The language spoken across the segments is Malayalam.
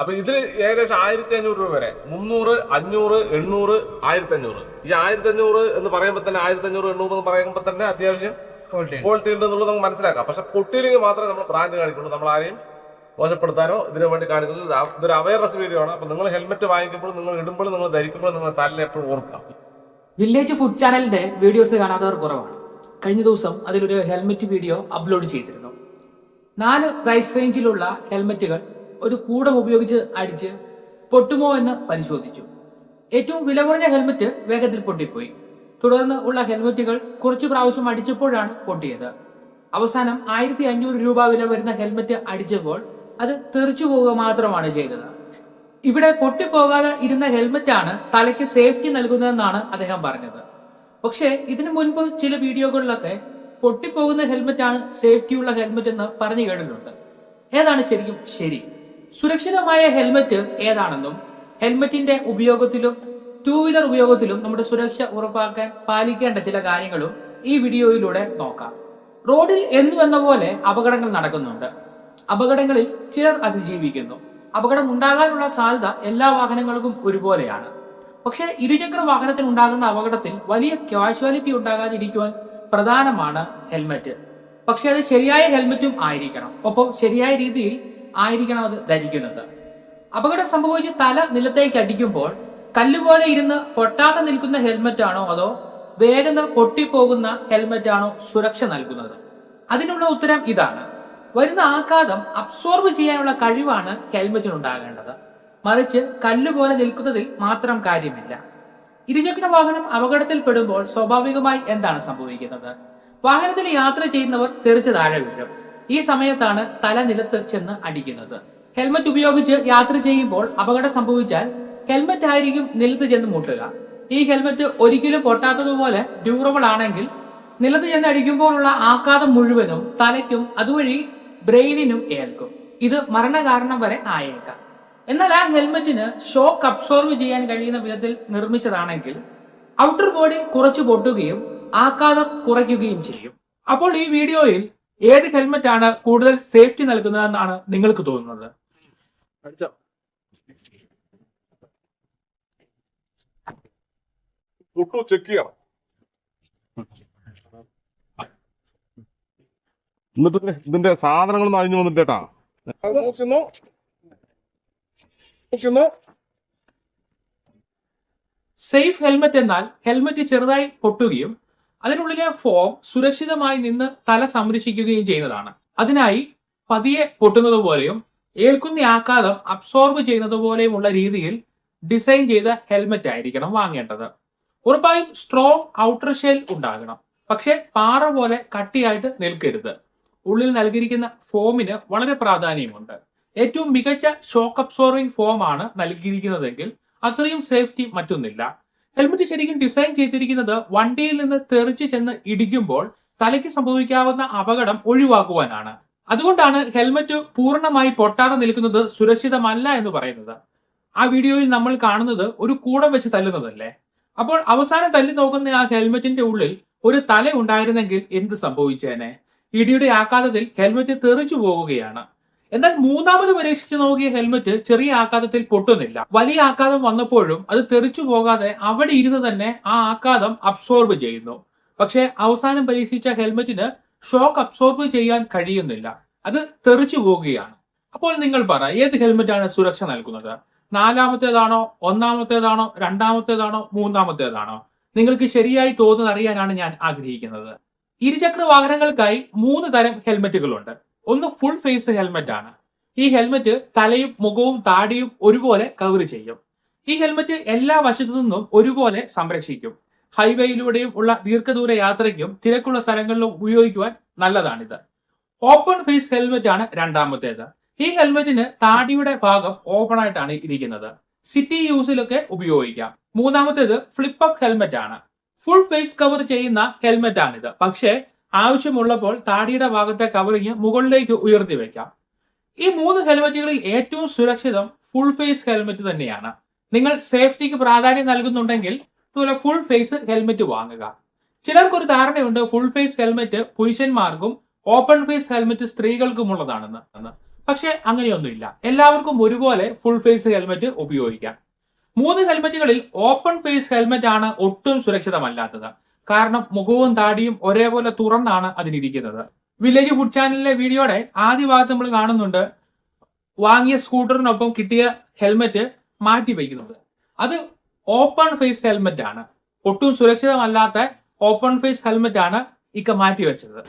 അപ്പൊ ഇതിൽ ഏകദേശം ആയിരത്തി അഞ്ഞൂറ് രൂപ വരെ. മുന്നൂറ് അഞ്ഞൂറ് എണ്ണൂറ് ആയിരത്തി അഞ്ഞൂറ് ഈ ആയിരത്തി അഞ്ഞൂറ് എന്ന് പറയുമ്പോൾ തന്നെ ആയിരത്തി അഞ്ഞൂറ് എണ്ണൂറ് എന്ന് പറയുമ്പോൾ തന്നെ അത്യാവശ്യം ക്വാളിറ്റി ഉണ്ട്. എന്നുള്ളത് നമുക്ക് മനസ്സിലാക്കാം. പക്ഷെ പൊട്ടിയില്ലെങ്കിൽ മാത്രമേ നമ്മൾ ബ്രാൻഡ് കാണിക്കുള്ളൂ. നമ്മൾ ആരെയും മോശപ്പെടുത്താനോ ഇതിനു വേണ്ടി കാണിക്കുന്നത് ഇതൊരു അവയർനെസ് വീഡിയോ ആണ്. അപ്പൊ നിങ്ങൾ ഹെൽമെറ്റ് വാങ്ങിക്കുമ്പോൾ നിങ്ങൾ ഇടുമ്പോൾ നിങ്ങൾ ധരിക്കുമ്പോൾ നിങ്ങൾ തലയിൽ എപ്പോഴും ഓർക്കുക. വില്ലേജ് ഫുഡ് ചാനലിന്റെ വീഡിയോസ് കാണാത്തവർ കുറവാണ്. കഴിഞ്ഞ ദിവസം അതിലൊരു ഹെൽമെറ്റ് വീഡിയോ അപ്ലോഡ് ചെയ്തിരുന്നു. നാല് പ്രൈസ് റേഞ്ചിലുള്ള ഹെൽമെറ്റുകൾ ഒരു കൂടം ഉപയോഗിച്ച് അടിച്ച് പൊട്ടുമോ എന്ന് പരിശോധിച്ചു. ഏറ്റവും വില കുറഞ്ഞ ഹെൽമെറ്റ് വേഗത്തിൽ പൊട്ടിപ്പോയി. തുടർന്ന് ഉള്ള ഹെൽമെറ്റുകൾ കുറച്ചു പ്രാവശ്യം അടിച്ചപ്പോഴാണ് പൊട്ടിയത്. അവസാനം ആയിരത്തി അഞ്ഞൂറ് രൂപ വില വരുന്ന ഹെൽമെറ്റ് അടിച്ചപ്പോൾ അത് തെറിച്ചു പോവുക മാത്രമാണ് ചെയ്തത്. ഇവിടെ പൊട്ടിപ്പോകാതെ ഇരുന്ന ഹെൽമെറ്റാണ് തലയ്ക്ക് സേഫ്റ്റി നൽകുന്നതെന്നാണ് അദ്ദേഹം പറഞ്ഞത്. പക്ഷേ ഇതിനു മുൻപ് ചില വീഡിയോകളിലൊക്കെ പൊട്ടിപ്പോകുന്ന ഹെൽമെറ്റാണ് സേഫ്റ്റിയുള്ള ഹെൽമെറ്റ് എന്ന് പറഞ്ഞു കേട്ടിട്ടുണ്ട്. ഏതാണ് ശരിക്കും ശരി? സുരക്ഷിതമായ ഹെൽമറ്റ് ഏതാണെന്നും ഹെൽമെറ്റിന്റെ ഉപയോഗത്തിലും ടൂ വീലർ ഉപയോഗത്തിലും നമ്മുടെ സുരക്ഷ ഉറപ്പാക്കാൻ പാലിക്കേണ്ട ചില കാര്യങ്ങളും ഈ വീഡിയോയിലൂടെ നോക്കാം. റോഡിൽ എന്നു എന്ന പോലെ അപകടങ്ങൾ നടക്കുന്നുണ്ട്. അപകടങ്ങളിൽ ചിലർ അതിജീവിക്കുന്നു. അപകടം ഉണ്ടാകാനുള്ള സാധ്യത എല്ലാ വാഹനങ്ങൾക്കും ഒരുപോലെയാണ്. പക്ഷേ ഇരുചക്ര വാഹനത്തിൽ ഉണ്ടാകുന്ന അപകടത്തിൽ വലിയ കാഷ്വാലിറ്റി ഉണ്ടാകാതിരിക്കുവാൻ പ്രധാനമാണ് ഹെൽമറ്റ്. പക്ഷെ അത് ശരിയായ ഹെൽമറ്റും ആയിരിക്കണം. ഒപ്പം ശരിയായ രീതിയിൽ ആയിരിക്കണം അത് ധരിക്കുന്നത്. അപകടം സംഭവിച്ച് തല നിലത്തേക്ക് അടിക്കുമ്പോൾ കല്ലുപോലെ ഇരുന്ന് പൊട്ടാതെ നിൽക്കുന്ന ഹെൽമറ്റ് ആണോ അതോ വേഗം പൊട്ടിപ്പോകുന്ന ഹെൽമറ്റ് ആണോ സുരക്ഷ നൽകുന്നത്? അതിനുള്ള ഉത്തരം ഇതാണ്. വരുന്ന ആഘാതം അബ്സോർബ് ചെയ്യാനുള്ള കഴിവാണ് ഹെൽമെറ്റിനുണ്ടാകേണ്ടത് മറിച്ച് കല്ലുപോലെ നിൽക്കുന്നതിൽ മാത്രം കാര്യമില്ല. ഇരുചക്ര വാഹനം അപകടത്തിൽപ്പെടുമ്പോൾ സ്വാഭാവികമായി എന്താണ് സംഭവിക്കുന്നത്? വാഹനത്തിൽ യാത്ര ചെയ്യുന്നവർ തെറിച്ച് താഴെ വീഴും. ഈ സമയത്താണ് തല നിലത്ത് ചെന്ന് അടിക്കുന്നത്. ഹെൽമറ്റ് ഉപയോഗിച്ച് യാത്ര ചെയ്യുമ്പോൾ അപകടം സംഭവിച്ചാൽ ഹെൽമറ്റ് ആയിരിക്കും നിലത്ത് ചെന്ന് മുട്ടുക. ഈ ഹെൽമറ്റ് ഒരിക്കലും പൊട്ടാത്തതുപോലെ ഡ്യൂറബിൾ ആണെങ്കിൽ നിലത്ത് ചെന്ന് അടിക്കുമ്പോഴുള്ള ആഘാതം മുഴുവനും തലയ്ക്കും അതുവഴി ബ്രെയിനിനും ഏൽക്കും. ഇത് മരണകാരണം വരെ ആയേക്കാം. എന്നാൽ ആ ഹെൽമറ്റിന് ഷോക്ക് അബ്സോർവ് ചെയ്യാൻ കഴിയുന്ന വിധത്തിൽ നിർമ്മിച്ചതാണെങ്കിൽ ഔട്ടർ ബോഡി കുറച്ച് പൊട്ടുകയും ആഘാതം കുറയ്ക്കുകയും ചെയ്യും. അപ്പോൾ ഈ വീഡിയോയിൽ ഏത് ഹെൽമെറ്റ് ആണ് കൂടുതൽ സേഫ്റ്റി നൽകുന്നതെന്നാണ് നിങ്ങൾക്ക് തോന്നുന്നത്? ചെക്ക് ചെയ്യണം. എന്നിട്ട് ഇതിന്റെ- സാധനങ്ങളൊന്നും അഴിഞ്ഞു വന്നിട്ടേട്ടാ സേഫ് ഹെൽമെറ്റ് എന്നാൽ ഹെൽമെറ്റ് ചെറുതായി പൊട്ടുകയും അതിനുള്ളിലെ ഫോം സുരക്ഷിതമായി നിന്ന് തല സംരക്ഷിക്കുകയും ചെയ്യുന്നതാണ്. അതിനായി പതിയെ പൊട്ടുന്നത് പോലെയും ഏൽക്കുന്ന ആഘാതം അബ്സോർബ് ചെയ്യുന്നത് പോലെയുമുള്ള രീതിയിൽ ഡിസൈൻ ചെയ്ത ഹെൽമറ്റ് ആയിരിക്കണം വാങ്ങേണ്ടത്. ഉറപ്പായും സ്ട്രോങ് ഔട്ടർ ഷെൽ ഉണ്ടാകണം. പക്ഷേ പാറ പോലെ കട്ടിയായിട്ട് നിൽക്കരുത്. ഉള്ളിൽ നൽകിയിരിക്കുന്ന ഫോമിന് വളരെ പ്രാധാന്യമുണ്ട്. ഏറ്റവും മികച്ച ഷോക്ക് അബ്സോർബിംഗ് ഫോമാണ് നൽകിയിരിക്കുന്നതെങ്കിൽ അത്രയും സേഫ്റ്റി മറ്റൊന്നില്ല. ഹെൽമെറ്റ് ശരിക്കും ഡിസൈൻ ചെയ്തിരിക്കുന്നത് വണ്ടിയിൽ നിന്ന് തെറിച്ച് ചെന്ന് ഇടിക്കുമ്പോൾ തലയ്ക്ക് സംഭവിക്കാവുന്ന അപകടം ഒഴിവാക്കുവാനാണ്. അതുകൊണ്ടാണ് ഹെൽമെറ്റ് പൂർണമായി പൊട്ടാതെ നിൽക്കുന്നത് സുരക്ഷിതമല്ല എന്ന് പറയുന്നത്. ആ വീഡിയോയിൽ നമ്മൾ കാണുന്നത് ഒരു കൂടം വെച്ച് തല്ലുന്നതല്ലേ? അപ്പോൾ അവസാനം തല്ലി നോക്കുന്ന ആ ഹെൽമെറ്റിന്റെ ഉള്ളിൽ ഒരു തല ഉണ്ടായിരുന്നെങ്കിൽ എന്ത് സംഭവിച്ചേനെ? ഇടിയുടെ ആഘാതത്തിൽ ഹെൽമെറ്റ് തെറിച്ചു പോവുകയാണ്. എന്നാൽ മൂന്നാമത് പരീക്ഷിച്ചു നോക്കിയ ഹെൽമെറ്റ് ചെറിയ ആഘാതത്തിൽ പൊട്ടുന്നില്ല. വലിയ ആഘാതം വന്നപ്പോഴും അത് തെറിച്ചു പോകാതെ അവിടെ ഇരുന്ന് തന്നെ ആ ആഘാതം അബ്സോർബ് ചെയ്യുന്നു. പക്ഷേ അവസാനം പരീക്ഷിച്ച ഹെൽമെറ്റിന് ഷോക്ക് അബ്സോർബ് ചെയ്യാൻ കഴിയുന്നില്ല. അത് തെറിച്ചു പോകുകയാണ് അപ്പോൾ നിങ്ങൾ പറ ഏത് ഹെൽമെറ്റാണ് സുരക്ഷ നൽകുന്നത്? നാലാമത്തേതാണോ ഒന്നാമത്തേതാണോ രണ്ടാമത്തേതാണോ മൂന്നാമത്തേതാണോ? നിങ്ങൾക്ക് ശരിയായി തോന്നുന്നത് അറിയാനാണ് ഞാൻ ആഗ്രഹിക്കുന്നത്. ഇരുചക്ര വാഹനങ്ങൾക്കായി മൂന്ന് തരം ഹെൽമെറ്റുകളുണ്ട്. ഒന്ന് ഫുൾ ഫേസ് ഹെൽമെറ്റ് ആണ്. ഈ ഹെൽമെറ്റ് തലയും മുഖവും താടിയും ഒരുപോലെ കവർ ചെയ്യും. ഈ ഹെൽമെറ്റ് എല്ലാ വശത്തു നിന്നും ഒരുപോലെ സംരക്ഷിക്കും. ഹൈവേയിലൂടെയും ഉള്ള ദീർഘദൂര യാത്രയ്ക്കും തിരക്കുള്ള സ്ഥലങ്ങളിലും ഉപയോഗിക്കുവാൻ നല്ലതാണിത്. ഓപ്പൺ ഫേസ് ഹെൽമെറ്റ് ആണ് രണ്ടാമത്തേത്. ഈ ഹെൽമെറ്റിന് താടിയുടെ ഭാഗം ഓപ്പൺ ആയിട്ടാണ് ഇരിക്കുന്നത്. സിറ്റി യൂസിലൊക്കെ ഉപയോഗിക്കാം. മൂന്നാമത്തേത് ഫ്ലിപ്പ് അപ്പ് ഹെൽമെറ്റ് ആണ്. ഫുൾ ഫേസ് കവർ ചെയ്യുന്ന ഹെൽമെറ്റ് ആണിത്. പക്ഷേ ആവശ്യമുള്ളപ്പോൾ താടിയുടെ ഭാഗത്തെ കവറിങ് മുകളിലേക്ക് ഉയർത്തി വെക്കാം. ഈ മൂന്ന് ഹെൽമെറ്റുകളിൽ ഏറ്റവും സുരക്ഷിതം ഫുൾ ഫേസ് ഹെൽമെറ്റ് തന്നെയാണ്. നിങ്ങൾ സേഫ്റ്റിക്ക് പ്രാധാന്യം നൽകുന്നുണ്ടെങ്കിൽ ഇതുപോലെ ഫുൾ ഫേസ് ഹെൽമെറ്റ് വാങ്ങുക. ചിലർക്കൊരു ധാരണയുണ്ട് ഫുൾ ഫേസ് ഹെൽമെറ്റ് പുരുഷന്മാർക്കും ഓപ്പൺ ഫേസ് ഹെൽമെറ്റ് സ്ത്രീകൾക്കുമുള്ളതാണെന്ന്. പക്ഷെ അങ്ങനെയൊന്നുമില്ല. എല്ലാവർക്കും ഒരുപോലെ ഫുൾ ഫേസ് ഹെൽമെറ്റ് ഉപയോഗിക്കാം. മൂന്ന് ഹെൽമെറ്റുകളിൽ ഓപ്പൺ ഫേസ് ഹെൽമെറ്റ് ആണ് ഒട്ടും സുരക്ഷിതമല്ലാത്തത്. കാരണം മുഖവും താടിയും ഒരേപോലെ തുറന്നാണ് അതിനിരിക്കുന്നത്. വില്ലേജ് ഫുഡ് ചാനലിലെ വീഡിയോയുടെ ആദ്യ ഭാഗത്ത് നമ്മൾ കാണുന്നുണ്ട് വാങ്ങിയ സ്കൂട്ടറിനൊപ്പം കിട്ടിയ ഹെൽമെറ്റ് മാറ്റി വയ്ക്കുന്നത്. അത് ഓപ്പൺ ഫേസ് ഹെൽമെറ്റ് ആണ്. ഒട്ടും സുരക്ഷിതമല്ലാത്ത ഓപ്പൺ ഫേസ് ഹെൽമെറ്റ് ആണ് ഇക്ക മാറ്റി വെച്ചത്.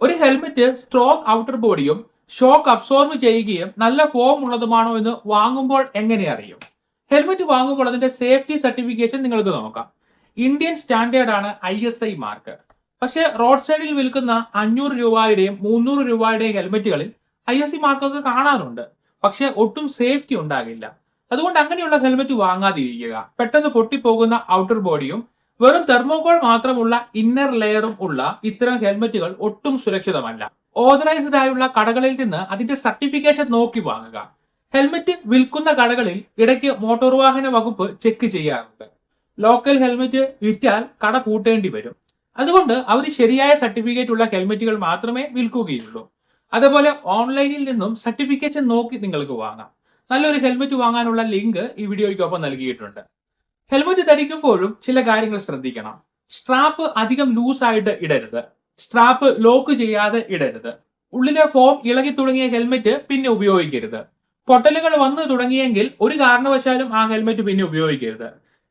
ഒരു ഹെൽമെറ്റ് സ്ട്രോങ് ഔട്ടർ ബോഡിയും ഷോക്ക് അബ്സോർബ് ചെയ്യുകയും നല്ല ഫോം ഉള്ളതുമാണോ എന്ന് വാങ്ങുമ്പോൾ എങ്ങനെ അറിയും? ഹെൽമെറ്റ് വാങ്ങുമ്പോൾ അതിന്റെ സേഫ്റ്റി സർട്ടിഫിക്കേഷൻ നിങ്ങൾക്ക് നോക്കാം. ഇന്ത്യൻ സ്റ്റാൻഡേർഡ് ആണ് ഐ എസ് ഐ മാർക്ക് പക്ഷേ റോഡ് സൈഡിൽ വിൽക്കുന്ന അഞ്ഞൂറ് രൂപയുടെയും മുന്നൂറ് രൂപയുടെയും ഹെൽമെറ്റുകളിൽ ഐ എസ് ഐ മാർക്കൊക്കെ കാണാറുണ്ട്. പക്ഷേ ഒട്ടും സേഫ്റ്റി ഉണ്ടാകില്ല. അതുകൊണ്ട് അങ്ങനെയുള്ള ഹെൽമെറ്റ് വാങ്ങാതിരിക്കുക. പെട്ടെന്ന് പൊട്ടിപ്പോകുന്ന ഔട്ടർ ബോഡിയും വെറും തെർമോകോൾ മാത്രമുള്ള ഇന്നർ ലെയറും ഉള്ള ഇത്തരം ഹെൽമെറ്റുകൾ ഒട്ടും സുരക്ഷിതമല്ല. ഓതറൈസ്ഡ് ആയുള്ള കടകളിൽ നിന്ന് അതിന്റെ സർട്ടിഫിക്കേഷൻ നോക്കി വാങ്ങുക. ഹെൽമെറ്റ് വിൽക്കുന്ന കടകളിൽ ഇടയ്ക്ക് മോട്ടോർ വാഹന വകുപ്പ് ചെക്ക് ചെയ്യാറുണ്ട്. ലോക്കൽ ഹെൽമറ്റ് വിറ്റാൽ കട പൂട്ടേണ്ടി വരും. അതുകൊണ്ട് അവർ ശരിയായ സർട്ടിഫിക്കറ്റ് ഉള്ള ഹെൽമറ്റുകൾ മാത്രമേ വിൽക്കുകയുള്ളൂ. അതേപോലെ ഓൺലൈനിൽ നിന്നും സർട്ടിഫിക്കേഷൻ നോക്കി നിങ്ങൾക്ക് വാങ്ങാം. നല്ലൊരു ഹെൽമറ്റ് വാങ്ങാനുള്ള ലിങ്ക് ഈ വീഡിയോയ്ക്കൊപ്പം നൽകിയിട്ടുണ്ട്. ഹെൽമറ്റ് ധരിക്കുമ്പോഴും ചില കാര്യങ്ങൾ ശ്രദ്ധിക്കണം. സ്ട്രാപ്പ് അധികം ലൂസ് ആയിട്ട് ഇടരുത്. സ്ട്രാപ്പ് ലോക്ക് ചെയ്യാതെ ഇടരുത്. ഉള്ളിലെ ഫോം ഇളകി തുടങ്ങിയ ഹെൽമെറ്റ് പിന്നെ ഉപയോഗിക്കരുത്. പൊട്ടലുകൾ വന്നു തുടങ്ങിയെങ്കിൽ ഒരു കാരണവശാലും ആ ഹെൽമെറ്റ് പിന്നെ ഉപയോഗിക്കരുത്.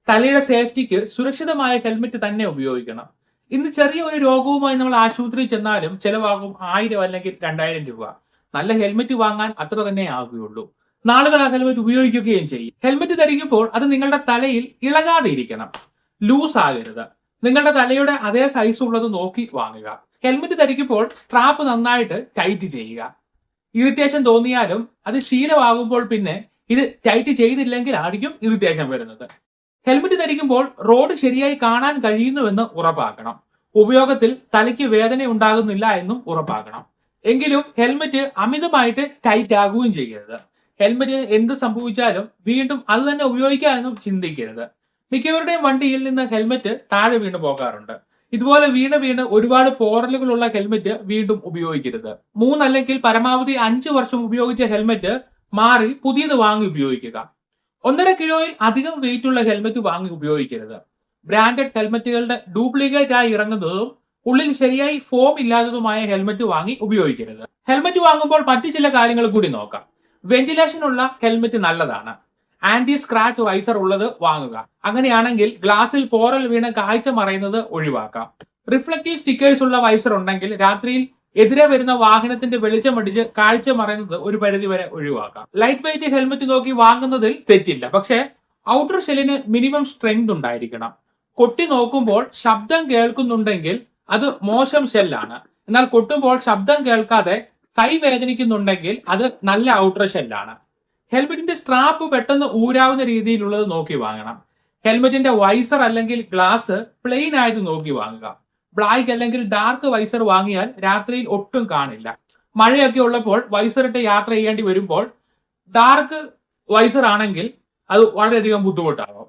തലയുടെ സേഫ്റ്റിക്ക് സുരക്ഷിതമായ ഹെൽമെറ്റ് തന്നെ ഉപയോഗിക്കണം. ഇന്ന് ചെറിയ ഒരു രോഗവുമായി നമ്മൾ ആശുപത്രിയിൽ ചെന്നാലും ചിലവാകും ആയിരം അല്ലെങ്കിൽ രണ്ടായിരം രൂപ. നല്ല ഹെൽമെറ്റ് വാങ്ങാൻ അത്ര തന്നെ ആകുകയുള്ളൂ നാളുകൾ ആ ഹെൽമെറ്റ് ഉപയോഗിക്കുകയും ചെയ്യും. ഹെൽമെറ്റ് ധരിക്കുമ്പോൾ അത് നിങ്ങളുടെ തലയിൽ ഇളകാതെ ഇരിക്കണം. ലൂസ് ആകരുത്. നിങ്ങളുടെ തലയുടെ അതേ സൈസ് ഉള്ളത് നോക്കി വാങ്ങുക. ഹെൽമെറ്റ് ധരിക്കുമ്പോൾ സ്ട്രാപ്പ് നന്നായിട്ട് ടൈറ്റ് ചെയ്യുക. ഇറിറ്റേഷൻ തോന്നിയാലും അത് ശീലമാകുമ്പോൾ പിന്നെ ഇത് ടൈറ്റ് ചെയ്തില്ലെങ്കിൽ ആയിരിക്കും ഇറിറ്റേഷൻ വരുന്നത്. ഹെൽമെറ്റ് ധരിക്കുമ്പോൾ റോഡ് ശരിയായി കാണാൻ കഴിയുന്നുവെന്ന് ഉറപ്പാക്കണം. ഉപയോഗത്തിൽ തലയ്ക്ക് വേദന ഉണ്ടാകുന്നില്ല എന്നും ഉറപ്പാക്കണം. എങ്കിലും ഹെൽമെറ്റ് അമിതമായിട്ട് ടൈറ്റ് ആകുകയും ചെയ്യരുത്. ഹെൽമെറ്റ് എന്ത് സംഭവിച്ചാലും വീണ്ടും അത് തന്നെ ഉപയോഗിക്കാമെന്നും ചിന്തിക്കരുത്. മിക്കവരുടെയും വണ്ടിയിൽ നിന്ന് ഹെൽമെറ്റ് താഴെ വീണ് പോകാറുണ്ട്. ഇതുപോലെ വീണ് വീണ് ഒരുപാട് പോറലുകളുള്ള ഹെൽമെറ്റ് വീണ്ടും ഉപയോഗിക്കരുത്. മൂന്നല്ലെങ്കിൽ പരമാവധി അഞ്ച് വർഷം ഉപയോഗിച്ച ഹെൽമെറ്റ് മാറി പുതിയത് വാങ്ങി ഉപയോഗിക്കുക. ഒന്നര കിലോയിൽ അധികം വെയിറ്റ് ഉള്ള ഹെൽമെറ്റ് വാങ്ങി ഉപയോഗിക്കരുത്. ബ്രാൻഡഡ് ഹെൽമെറ്റുകളുടെ ഡ്യൂപ്ലിക്കേറ്റ് ആയി ഇറങ്ങുന്നതും ഉള്ളിൽ ശരിയായി ഫോം ഇല്ലാത്തതുമായ ഹെൽമെറ്റ് വാങ്ങി ഉപയോഗിക്കരുത്. ഹെൽമെറ്റ് വാങ്ങുമ്പോൾ മറ്റു ചില കാര്യങ്ങൾ കൂടി നോക്കാം. വെന്റിലേഷൻ ഉള്ള ഹെൽമെറ്റ് നല്ലതാണ്. ആന്റി സ്ക്രാച്ച് വൈസർ ഉള്ളത് വാങ്ങുക. അങ്ങനെയാണെങ്കിൽ ഗ്ലാസിൽ പോറൽ വീണ് കാഴ്ച മറയുന്നത് ഒഴിവാക്കാം. റിഫ്ലക്റ്റീവ് സ്റ്റിക്കേഴ്സ് ഉള്ള വൈസർ ഉണ്ടെങ്കിൽ രാത്രിയിൽ എതിരെ വരുന്ന വാഹനത്തിന്റെ വെളിച്ചമടിച്ച് കാഴ്ച മറയുന്നത് ഒരു പരിധി വരെ ഒഴിവാക്കാം. ലൈറ്റ് വെയിറ്റ് ഹെൽമെറ്റ് നോക്കി വാങ്ങുന്നതിൽ തെറ്റില്ല. പക്ഷേ ഔട്ടർ ഷെല്ലിന് മിനിമം സ്ട്രെങ്ത് ഉണ്ടായിരിക്കണം. കൊട്ടി നോക്കുമ്പോൾ ശബ്ദം കേൾക്കുന്നുണ്ടെങ്കിൽ അത് മോശം ഷെല്ലാണ് എന്നാൽ കൊട്ടുമ്പോൾ ശബ്ദം കേൾക്കാതെ കൈ വേദനിക്കുന്നുണ്ടെങ്കിൽ അത് നല്ല ഔട്ടർ ഷെല്ലാണ് ഹെൽമെറ്റിന്റെ സ്ട്രാപ്പ് പെട്ടെന്ന് ഊരാവുന്ന രീതിയിലുള്ളത് നോക്കി വാങ്ങണം. ഹെൽമെറ്റിന്റെ വൈസർ അല്ലെങ്കിൽ ഗ്ലാസ് പ്ലെയിൻ ആയത് നോക്കി വാങ്ങുക. ബ്ലാക്ക് അല്ലെങ്കിൽ ഡാർക്ക് വൈസർ വാങ്ങിയാൽ രാത്രിയിൽ ഒട്ടും കാണില്ല. മഴയൊക്കെ ഉള്ളപ്പോൾ വൈസർ ഇട്ട് യാത്ര ചെയ്യേണ്ടി വരുമ്പോൾ ഡാർക്ക് വൈസർ ആണെങ്കിൽ അത് വളരെയധികം ബുദ്ധിമുട്ടാകും.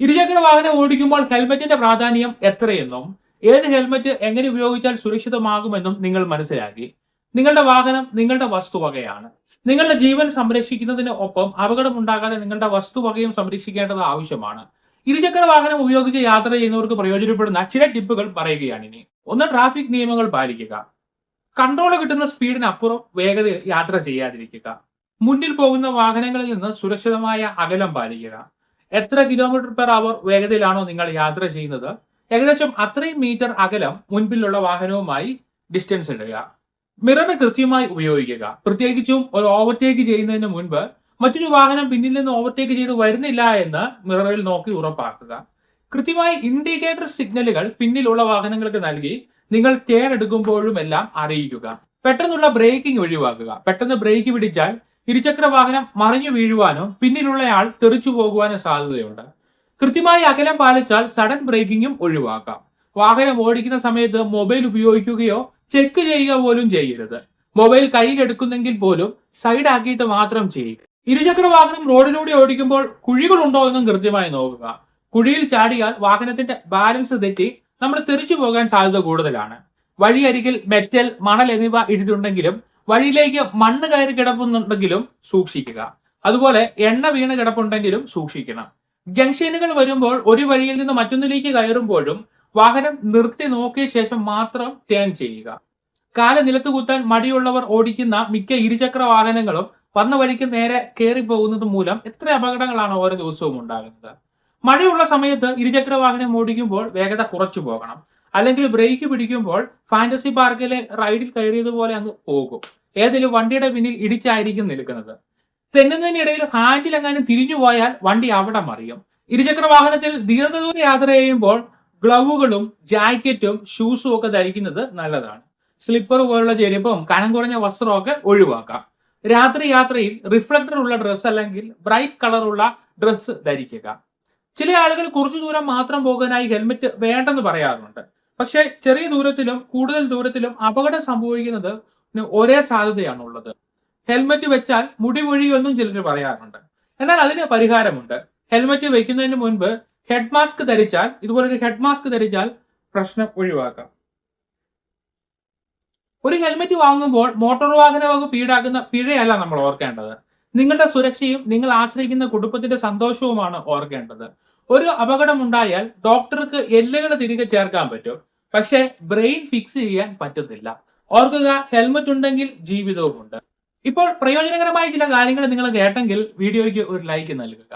ഇരുചക്ര വാഹനം ഓടിക്കുമ്പോൾ ഹെൽമെറ്റിന്റെ പ്രാധാന്യം എത്രയെന്നും ഏത് ഹെൽമെറ്റ് എങ്ങനെ ഉപയോഗിച്ചാൽ സുരക്ഷിതമാകുമെന്നും നിങ്ങൾ മനസ്സിലാക്കി. നിങ്ങളുടെ വാഹനം നിങ്ങളുടെ വസ്തുവകയാണ് നിങ്ങളുടെ ജീവൻ സംരക്ഷിക്കുന്നതിന് ഒപ്പം അപകടം ഉണ്ടാകാതെ നിങ്ങളുടെ വസ്തുവകയും സംരക്ഷിക്കേണ്ടത് ആവശ്യമാണ്. ഇരുചക്ര വാഹനം ഉപയോഗിച്ച് യാത്ര ചെയ്യുന്നവർക്ക് പ്രയോജനപ്പെടുന്ന ചില ടിപ്പുകൾ പറയുകയാണ് ഇനി. ഒന്ന് ട്രാഫിക് നിയമങ്ങൾ പാലിക്കുക. കൺട്രോൾ കിട്ടുന്ന സ്പീഡിനപ്പുറം വേഗതയിൽ യാത്ര ചെയ്യാതിരിക്കുക. മുന്നിൽ പോകുന്ന വാഹനങ്ങളിൽ നിന്ന് സുരക്ഷിതമായ അകലം പാലിക്കുക. എത്ര കിലോമീറ്റർ പെർ അവർ വേഗതയിലാണോ നിങ്ങൾ യാത്ര ചെയ്യുന്നത്? ഏകദേശം അത്രയും മീറ്റർ അകലം മുൻപിലുള്ള വാഹനവുമായി ഡിസ്റ്റൻസ് ഇടുക. മിറർ കൃത്യമായി ഉപയോഗിക്കുക. പ്രത്യേകിച്ചും ഒരു ഓവർടേക്ക് ചെയ്യുന്നതിന് മുൻപ് മറ്റൊരു വാഹനം പിന്നിൽ നിന്ന് ഓവർടേക്ക് ചെയ്ത് വരുന്നില്ല എന്ന് മിററിൽ നോക്കി ഉറപ്പാക്കുക. കൃത്യമായി ഇൻഡിക്കേറ്റർ സിഗ്നലുകൾ പിന്നിലുള്ള വാഹനങ്ങൾക്ക് നൽകി നിങ്ങൾ ടേൺ എടുക്കുമ്പോഴുമെല്ലാം അറിയിക്കുക. പെട്ടെന്നുള്ള ബ്രേക്കിംഗ് ഒഴിവാക്കുക. പെട്ടെന്ന് ബ്രേക്ക് പിടിച്ചാൽ ഇരുചക്ര വാഹനം മറിഞ്ഞു വീഴുവാനോ പിന്നിലുള്ളയാൾ തെറിച്ചു പോകുവാനോ സാധ്യതയുണ്ട്. കൃത്യമായി അകലം പാലിച്ചാൽ സഡൻ ബ്രേക്കിംഗും ഒഴിവാക്കാം. വാഹനം ഓടിക്കുന്ന സമയത്ത് മൊബൈൽ ഉപയോഗിക്കുകയോ ചെക്ക് ചെയ്യുക പോലും ചെയ്യരുത്. മൊബൈൽ കയ്യിലെടുക്കുന്നെങ്കിൽ പോലും സൈഡ് ആക്കിയിട്ട് മാത്രം ചെയ്യുക ഇരുചക്ര വാഹനം റോഡിലൂടെ ഓടിക്കുമ്പോൾ കുഴികളുണ്ടോ എന്നും കൃത്യമായി നോക്കുക. കുഴിയിൽ ചാടിയാൽ വാഹനത്തിന്റെ ബാലൻസ് തെറ്റി നമ്മൾ തെറിച്ചു പോകാൻ സാധ്യത കൂടുതലാണ്. വഴിയരികിൽ മെറ്റൽ മണൽ എന്നിവ ഇട്ടിട്ടുണ്ടെങ്കിലും വഴിയിലേക്ക് മണ്ണ് കയറി കിടപ്പുന്നുണ്ടെങ്കിലും സൂക്ഷിക്കുക. അതുപോലെ എണ്ണ വീണ് കിടപ്പുണ്ടെങ്കിലും സൂക്ഷിക്കണം. ജംഗ്ഷനുകൾ വരുമ്പോൾ ഒരു വഴിയിൽ നിന്ന് മറ്റൊന്നിലേക്ക് കയറുമ്പോഴും വാഹനം നിർത്തി നോക്കിയ ശേഷം മാത്രം ടേൺ ചെയ്യുക. കാൽ നിലത്ത് കുത്താൻ മടിയുള്ളവർ ഓടിക്കുന്ന മിക്ക ഇരുചക്ര വാഹനങ്ങളും വന്ന വഴിക്ക് നേരെ കയറി പോകുന്നത് മൂലം എത്ര അപകടങ്ങളാണ് ഓരോ ദിവസവും ഉണ്ടാകുന്നത്. മഴയുള്ള സമയത്ത് ഇരുചക്ര വാഹനം ഓടിക്കുമ്പോൾ വേഗത കുറച്ചു പോകണം. അല്ലെങ്കിൽ ബ്രേക്ക് പിടിക്കുമ്പോൾ ഫാന്റസി പാർക്കിലെ റൈഡിൽ കയറിയതുപോലെ അങ്ങ് പോകും. ഏതെങ്കിലും വണ്ടിയുടെ പിന്നിൽ ഇടിച്ചായിരിക്കും നിൽക്കുന്നത്. തെന്നുന്നതിനിടയിൽ ഹാൻഡിൽ എങ്ങാനും തിരിഞ്ഞു പോയാൽ വണ്ടി അവിടെ മറിയും. ഇരുചക്ര വാഹനത്തിൽ ദീർഘദൂര യാത്ര ചെയ്യുമ്പോൾ ഗ്ലൗവുകളും ജാക്കറ്റും ഷൂസും ഒക്കെ ധരിക്കുന്നത് നല്ലതാണ്. സ്ലിപ്പർ പോലുള്ള ചെരുപ്പും കനം കുറഞ്ഞ വസ്ത്രമൊക്കെ ഒഴിവാക്കാം. രാത്രി യാത്രയിൽ റിഫ്ലക്ടർ ഉള്ള ഡ്രസ്സ് അല്ലെങ്കിൽ ബ്രൈറ്റ് കളറുള്ള ഡ്രസ്സ് ധരിക്കുക. ചില ആളുകൾ കുറച്ചു ദൂരം മാത്രം പോകാനായി ഹെൽമെറ്റ് വേണ്ടെന്ന് പറയാറുണ്ട്. പക്ഷേ ചെറിയ ദൂരത്തിലും കൂടുതൽ ദൂരത്തിലും അപകടം സംഭവിക്കുന്നത് ഒരേ സാധ്യതയാണുള്ളത്. ഹെൽമെറ്റ് വെച്ചാൽ മുടി പൊഴിയൊന്നും ചിലർ പറയാറുണ്ട്. എന്നാൽ അതിന് പരിഹാരമുണ്ട്. ഹെൽമെറ്റ് വെക്കുന്നതിന് മുൻപ് ഹെഡ് മാസ്ക് ധരിച്ചാൽ ഇതുപോലൊരു ഹെഡ് മാസ്ക് ധരിച്ചാൽ പ്രശ്നം ഒഴിവാക്കാം. ഒരു ഹെൽമെറ്റ് വാങ്ങുമ്പോൾ മോട്ടോർ വാഹന വകുപ്പ് ഈടാക്കുന്ന പിഴയല്ല നമ്മൾ ഓർക്കേണ്ടത്. നിങ്ങളുടെ സുരക്ഷയും നിങ്ങൾ ആശ്രയിക്കുന്ന കുടുംബത്തിന്റെ സന്തോഷവുമാണ് ഓർക്കേണ്ടത്. ഒരു അപകടം ഉണ്ടായാൽ ഡോക്ടർക്ക് എല്ലുകൾ തിരികെ ചേർക്കാൻ പറ്റും. പക്ഷേ ബ്രെയിൻ ഫിക്സ് ചെയ്യാൻ പറ്റത്തില്ല ഓർക്കുക ഹെൽമറ്റ് ഉണ്ടെങ്കിൽ ജീവിതവും ഉണ്ട് ഇപ്പോൾ പ്രയോജനകരമായ ചില കാര്യങ്ങൾ നിങ്ങൾ കേട്ടെങ്കിൽ വീഡിയോയ്ക്ക് ഒരു ലൈക്ക് നൽകുക.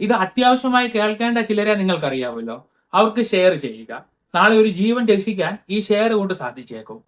ഇത് അത്യാവശ്യമായി കേൾക്കേണ്ട ചിലരെ നിങ്ങൾക്കറിയാമല്ലോ. അവർക്ക് ഷെയർ ചെയ്യുക. നാളെ ഒരു ജീവൻ രക്ഷിക്കാൻ ഈ ഷെയർ കൊണ്ട് സാധിച്ചേക്കും.